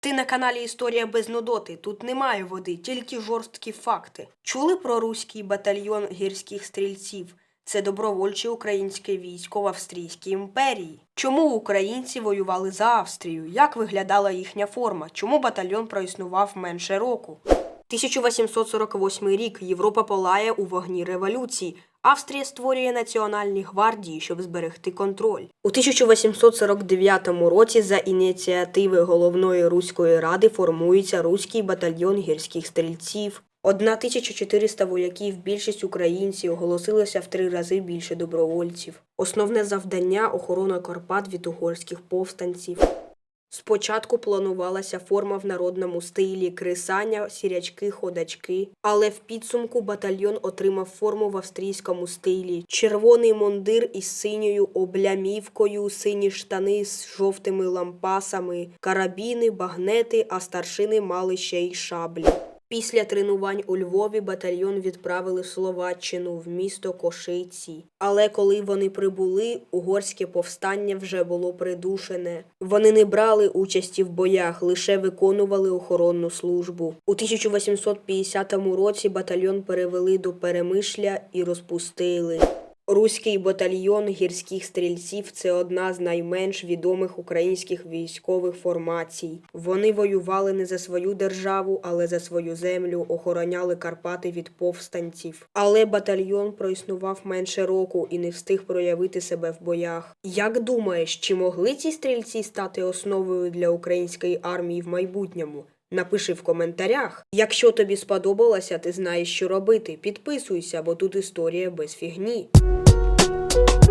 Ти на каналі Історія без нудоти. Тут немає води, тільки жорсткі факти. Чули про руський батальйон гірських стрільців? Це добровольче українське військо в Австрійській імперії. Чому українці воювали за Австрію? Як виглядала їхня форма? Чому батальйон проіснував менше року? 1848 рік Європа палає у вогні революції. Австрія створює національні гвардії, щоб зберегти контроль. У 1849 році за ініціативи головної руської ради формується руський батальйон гірських стрільців. 1400 вояків, більшість українців, оголосилося в три рази більше добровольців. Основне завдання охорона Карпат від угорських повстанців. Спочатку планувалася форма в народному стилі крисання, сірячки, ходачки, але в підсумку батальйон отримав форму в австрійському стилі: червоний мундир із синьою облямівкою, сині штани з жовтими лампасами, карабіни, багнети, а старшини мали ще й шаблі. Після тренувань у Львові батальйон відправили в Словаччину в місто Кошиці. Але коли вони прибули, угорське повстання вже було придушене. Вони не брали участі в боях, лише виконували охоронну службу. У 1850 році батальйон перевели до Перемишля і розпустили. Руський батальйон гірських стрільців це одна з найменш відомих українських військових формацій. Вони воювали не за свою державу, але за свою землю, охороняли Карпати від повстанців. Але батальйон проіснував менше року і не встиг проявити себе в боях. Як думаєш, чи могли ці стрільці стати основою для української армії в майбутньому? Напиши в коментарях. Якщо тобі сподобалося, ти знаєш, що робити. Підписуйся, бо тут історія без фігні. you